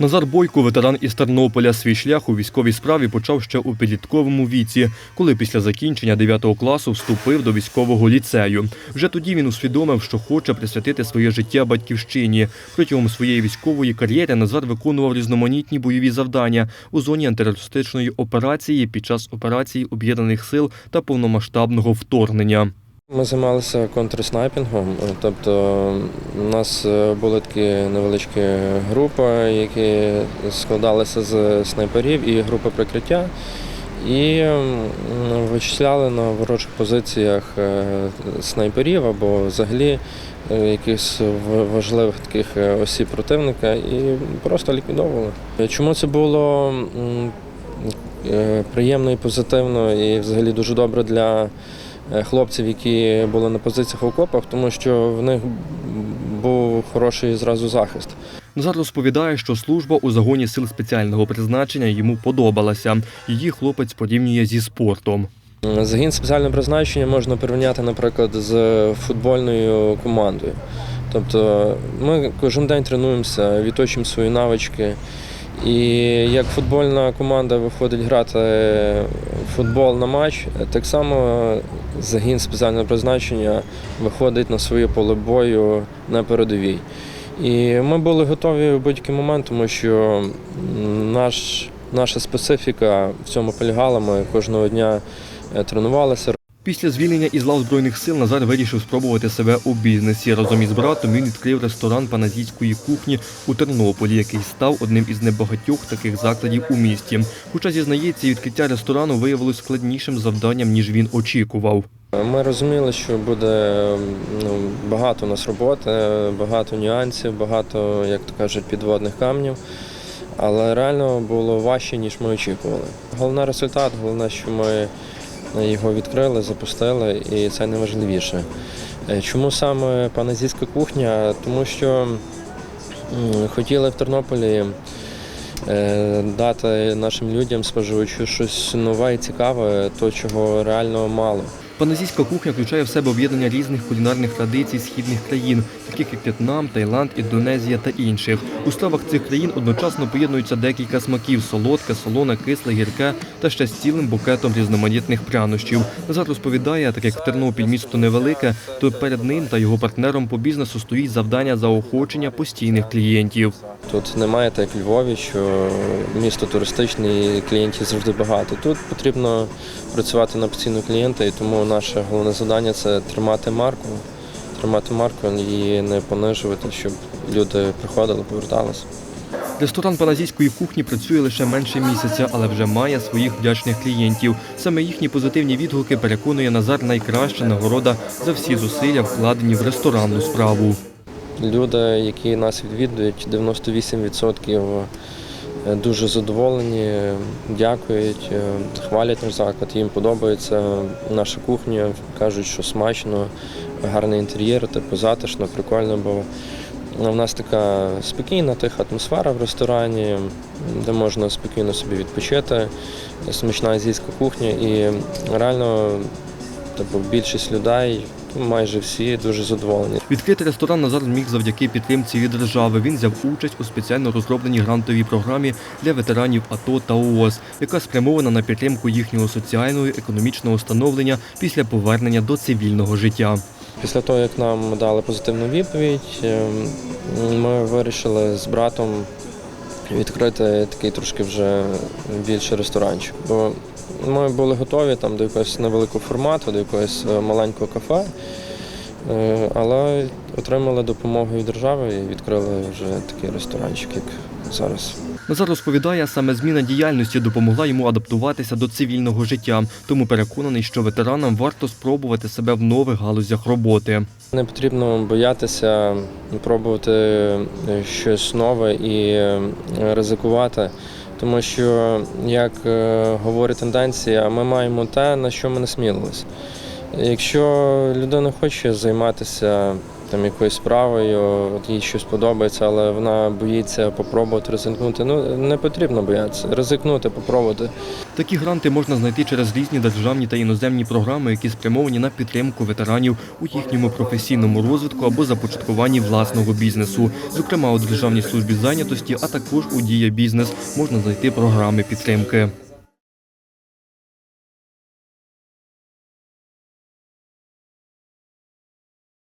Назар Бойко, ветеран із Тернополя, свій шлях у військовій справі почав ще у підлітковому віці, коли після закінчення 9 класу вступив до військового ліцею. Вже тоді він усвідомив, що хоче присвятити своє життя батьківщині. Протягом своєї військової кар'єри Назар виконував різноманітні бойові завдання у зоні антитерористичної операції під час операції об'єднаних сил та повномасштабного вторгнення. Ми займалися контрснайпінгом, тобто у нас е, були такі невеличкі групи, які складалися з снайперів і групи прикриття. І вичисляли на ворожих позиціях е, снайперів або взагалі е, якихось важливих таких осіб противника і просто ліквідовували. Чому це було приємно і позитивно, і взагалі дуже добре для хлопців, які були на позиціях в окопах, тому що в них був хороший зразу захист. Назар розповідає, що служба у загоні сил спеціального призначення йому подобалася. Її хлопець порівнює зі спортом. Загін спеціального призначення можна порівняти, наприклад, з футбольною командою. Тобто ми кожен день тренуємося, відточуємо свої навички. І як футбольна команда виходить грати в футбол на матч, так само загін спеціального призначення виходить на своє поле бою на передовій. І ми були готові в будь-який момент, тому що наш, наша специфіка в цьому полягала. Ми кожного дня е, тренувалися. Після звільнення із лав збройних сил Назар вирішив спробувати себе у бізнесі. Разом із братом він відкрив ресторан паназійської кухні у Тернополі, який став одним із небагатьох таких закладів у місті. Хоча зізнається, відкриття ресторану виявилось складнішим завданням ніж він очікував. Ми розуміли, що буде ну, багато у нас роботи, багато нюансів, багато, як то кажуть, підводних камнів. Але реально було важче, ніж ми очікували. Головний результат, головне, що ми його відкрили, запустили, і це найважливіше. Е, Чому саме паназійська кухня? Тому що хотіли в Тернополі е, дати нашим людям, споживачу, щось нове і цікаве, то чого реально мало. Паназійська кухня включає в себе об'єднання різних кулінарних традицій східних країн, таких як В'єтнам, Таїланд, Індонезія та інших. У стравах цих країн одночасно поєднуються декілька смаків солодке, солоне, кисле, гірке та ще з цілим букетом різноманітних прянощів. Назар розповідає, так як Тернопіль місто невелике, то перед ним та його партнером по бізнесу стоїть завдання заохочення постійних клієнтів. Тут немає так як Львові, що місто туристичне і клієнтів завжди багато. Тут потрібно працювати на постійного клієнта, і тому наше головне завдання це тримати марку, тримати марку і не понижувати, щоб люди приходили, поверталися. Ресторан паназійської кухні працює лише менше місяця, але вже має своїх вдячних клієнтів. Саме їхні позитивні відгуки переконує Назар найкраща нагорода за всі зусилля, вкладені в ресторанну справу. Люди, які нас відвідують, 98% дуже задоволені, дякують, е, хвалять наш заклад, їм подобається наша кухня, кажуть, що смачно, гарний інтер'єр, типу затишно, прикольно, бо в нас така спокійна, тиха атмосфера в ресторані, де можна спокійно собі відпочити, смачна азійська кухня і реально типу, більшість людей, майже всі дуже задоволені. Відкрити ресторан Назар зміг завдяки підтримці від держави. Він взяв участь у спеціально розробленій грантовій програмі для ветеранів АТО та ООС, яка спрямована на підтримку їхнього соціального і економічного становлення після повернення до цивільного життя. Після того, як нам дали позитивну відповідь, ем, ми вирішили з братом відкрити такий трошки вже більший ресторанчик. Бо ми були готові там до якогось невеликого формату, до якогось е, маленького кафе, е, але отримали допомогу від держави і відкрили вже такий ресторанчик, як зараз. Назар розповідає, саме зміна діяльності допомогла йому адаптуватися до цивільного життя, тому переконаний, що ветеранам варто спробувати себе в нових галузях роботи. Не потрібно боятися пробувати е, щось нове і ризикувати, тому що, як е, говорить тенденція, ми маємо те, на що ми не смілились. Якщо людина хоче займатися там якоюсь справою, от їй щось подобається, але вона боїться попробувати ризикнути. Ну не потрібно боятися. Ризикнути, попробувати. Такі гранти можна знайти через різні державні та іноземні програми, які спрямовані на підтримку ветеранів у їхньому професійному розвитку або започаткуванні власного бізнесу. Зокрема, у Державній службі зайнятості, а також у Дія бізнес можна знайти програми підтримки.